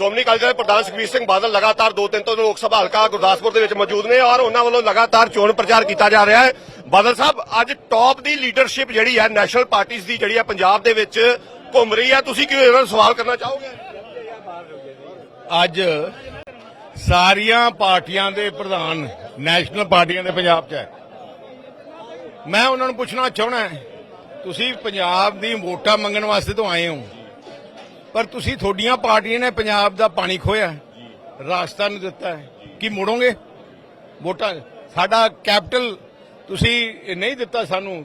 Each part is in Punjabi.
ਸ਼੍ਰੋਮਣੀ ਅਕਾਲੀ ਦਲ ਦੇ ਪ੍ਰਧਾਨ ਸੁਖਬੀਰ ਸਿੰਘ ਬਾਦਲ ਲਗਾਤਾਰ ਦੋ ਤਿੰਨ ਤੋਂ ਲੋਕ ਸਭਾ ਹਲਕਾ ਗੁਰਦਾਸਪੁਰ ਦੇ ਵਿੱਚ ਮੌਜੂਦ ਨੇ ਔਰ ਉਹਨਾਂ ਵੱਲੋਂ ਲਗਾਤਾਰ ਚੋਣ ਪ੍ਰਚਾਰ ਕੀਤਾ ਜਾ ਰਿਹਾ ਹੈ। ਬਾਦਲ ਸਾਹਿਬ, ਅੱਜ ਟੌਪ ਦੀ ਲੀਡਰਸ਼ਿਪ ਜਿਹੜੀ ਹੈ ਨੈਸ਼ਨਲ ਪਾਰਟੀਆਂ ਦੀ ਜਿਹੜੀ ਹੈ, ਪੰਜਾਬ ਦੇ ਵਿੱਚ ਘੁੰਮ ਰਹੀ ਹੈ। ਤੁਸੀਂ ਕਿਉਂ ਇਹਨਾਂ ਨੂੰ ਸਵਾਲ ਕਰਨਾ ਚਾਹੋਗੇ? ਅੱਜ ਸਾਰੀਆਂ ਪਾਰਟੀਆਂ ਦੇ ਪ੍ਰਧਾਨ ਨੈਸ਼ਨਲ ਪਾਰਟੀਆਂ ਦੇ ਪੰਜਾਬ 'ਚ ਹੈ। ਮੈਂ ਉਹਨਾਂ ਨੂੰ ਪੁੱਛਣਾ ਚਾਹਣਾ ਤੁਸੀਂ ਪੰਜਾਬ ਦੀ ਵੋਟਾਂ ਮੰਗਣ ਵਾਸਤੇ ਤੋਂ ਆਏ ਹੋ। ਪਰ ਤੁਸੀਂ ਤੁਹਾਡੀਆਂ ਪਾਰਟੀਆਂ ਨੇ ਪੰਜਾਬ ਦਾ ਪਾਣੀ ਖੋਇਆ ਰਾਸਤਾ ਨਹੀਂ ਦਿੱਤਾ ਹੈ। ਕੀ ਮੁੜੋਗੇ? ਵੋਟਾਂ ਸਾਡਾ ਕੈਪੀਟਲ ਤੁਸੀਂ ਨਹੀਂ ਦਿੱਤਾ ਸਾਨੂੰ।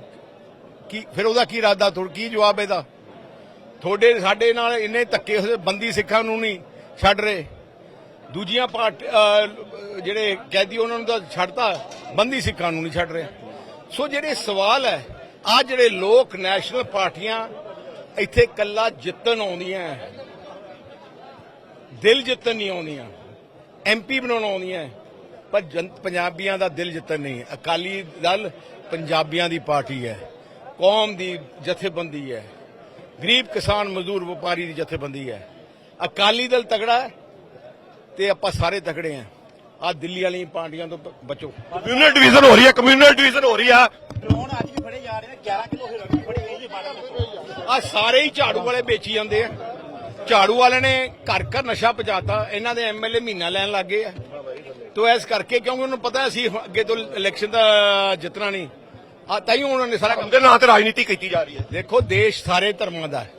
ਕੀ ਫਿਰ ਉਹਦਾ ਕੀ ਇਰਾਦਾ? ਤੁਹਾਡਾ ਕੀ ਜਵਾਬ ਇਹਦਾ? ਤੁਹਾਡੇ ਸਾਡੇ ਨਾਲ ਇੰਨੇ ਧੱਕੇ ਹੋਏ ਬੰਦੀ ਸਿੱਖਾਂ ਨੂੰ ਨਹੀਂ ਛੱਡ ਰਹੇ। ਦੂਜੀਆਂ ਪਾਰਟ ਅਹ, ਜਿਹੜੇ ਕੈਦੀ ਉਹਨਾਂ ਨੂੰ ਤਾਂ ਛੱਡਤਾ ਬੰਦੀ ਸਿੱਖਾਂ ਨੂੰ ਨਹੀਂ ਛੱਡ ਰਹੇ। ਸੋ ਜਿਹੜੇ ਸਵਾਲ ਹੈ ਆ ਜਿਹੜੇ ਲੋਕ ਨੈਸ਼ਨਲ ਪਾਰਟੀਆਂ ਇੱਥੇ ਕੱਲਾ ਜਿੱਤਣ ਆਉਂਦੀਆਂ। ਦਿਲ ਜਿੱਤਣ ਨਹੀਂ ਆਉਂਦੀਆਂ। ਐਮਪੀ ਬਣਾਉਣ ਆਉਂਦੀਆਂ। ਪਰ ਪੰਜਾਬੀਆਂ ਦਾ ਦਿਲ ਜਿੱਤਣ ਨਹੀਂ। ਅਕਾਲੀ ਦਲ ਪੰਜਾਬੀਆਂ ਦੀ ਪਾਰਟੀ ਹੈ। ਕੌਮ ਦੀ ਜਥੇਬੰਦੀ ਹੈ। ਗਰੀਬ ਕਿਸਾਨ ਮਜ਼ਦੂਰ ਵਪਾਰੀ ਦੀ ਜਥੇਬੰਦੀ ਹੈ। ਅਕਾਲੀ ਦਲ ਤਗੜਾ ਹੈ ਤੇ ਆਪਾਂ ਸਾਰੇ ਤਗੜੇ ਆ ਆ ਦਿੱਲੀ ਵਾਲੀਆਂ ਪਾਰਟੀਆਂ ਤੋਂ ਬਚੋ। ਕਮਿਊਨਲ ਡਿਵੀਜ਼ਨ ਹੋ ਰਹੀ ਹੈ ਕਮਿਊਨਲ ਡਿਵੀਜ਼ਨ ਹੋ ਰਹੀ ਆ। ਆ ਸਾਰੇ ਹੀ ਝਾੜੂ ਵਾਲੇ ਵੇਚੀ ਜਾਂਦੇ ਆ। ਝਾੜੂ ਵਾਲੇ ਨੇ ਘਰ ਘਰ ਨਸ਼ਾ ਪਜਾਤਾ ਇਹਨਾਂ ਦੇ ਐਮਐਲਏ ਮਹੀਨਾ ਲੈਣ ਲੱਗੇ ਆ। ਤੋ ਇਸ ਕਰਕੇ ਕਿਉਂਕਿ ਉਹਨੂੰ ਪਤਾ ਸੀ ਹੁਣ ਅੱਗੇ ਤੋਂ ਇਲੈਕਸ਼ਨ ਦਾ ਜਿੱਤਣਾ ਨਹੀਂ। ਆ ਤਾਈ ਉਹਨਾਂ ਨੇ ਸਾਰਾ ਕੰਮ ਉਹਦੇ ਨਾਂ ਤੇ ਰਾਜਨੀਤੀ ਕੀਤੀ ਜਾ ਰਹੀ ਹੈ। ਦੇਖੋ ਦੇਸ਼ ਸਾਰੇ ਧਰਮਾਂ ਦਾ ਹੈ।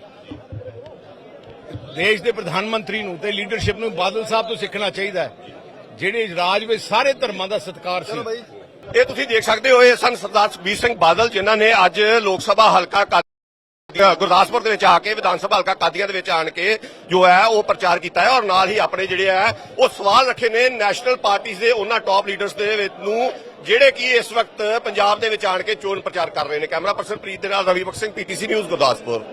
ਦੇਸ਼ ਦੇ ਪ੍ਰਧਾਨ ਮੰਤਰੀ ਨੂੰ ਤੇ ਲੀਡਰਸ਼ਿਪ ਨੂੰ ਬਾਦਲ ਸਾਹਿਬ ਤੋਂ ਸਿੱਖਣਾ ਚਾਹੀਦਾ ਹੈ। ਜਿਹੜੇ ਰਾਜ ਵਿੱਚ ਸਾਰੇ ਧਰਮਾਂ ਦਾ ਸਤਿਕਾਰ ਸੀ। ਇਹ ਤੁਸੀਂ ਦੇਖ ਸਕਦੇ ਹੋ ਇਹ ਸਨ ਸਰਦਾਰ ਸੁਖਬੀਰ ਸਿੰਘ ਬਾਦਲ ਜਿਨ੍ਹਾਂ ਨੇ ਅੱਜ ਲੋਕ ਸਭਾ ਹਲਕਾ ਗੁਰਦਾਸਪੁਰ ਦੇ ਵਿੱਚ ਆ ਕੇ, ਵਿਧਾਨ ਸਭਾ ਹਲਕਾ ਕਾਦੀਆਂ ਦੇ ਵਿੱਚ ਆਣ ਕੇ ਜੋ ਹੈ ਉਹ ਪ੍ਰਚਾਰ ਕੀਤਾ ਹੈ ਔਰ ਨਾਲ ਹੀ ਆਪਣੇ ਜਿਹੜੇ ਹੈ, ਉਹ ਸਵਾਲ ਰੱਖੇ ਨੇ ਨੈਸ਼ਨਲ ਪਾਰਟੀਆਂ ਦੇ ਉਹਨਾਂ ਟਾਪ ਲੀਡਰਸ ਦੇ ਨੂੰ, ਜਿਹੜੇ ਕਿ ਇਸ ਵਕਤ ਪੰਜਾਬ ਦੇ ਵਿੱਚ ਆਣ ਕੇ ਚੋਣ ਪ੍ਰਚਾਰ ਕਰ ਰਹੇ ਨੇ। ਕੈਮਰਾ ਪਰਸਨ ਪ੍ਰੀਤ ਦੇ ਨਾਲ ਰਵੀ ਬਖਸ਼ ਸਿੰਘ, ਪੀਟੀਸੀ ਨਿਊਜ਼ ਗੁਰਦਾਸਪੁਰ।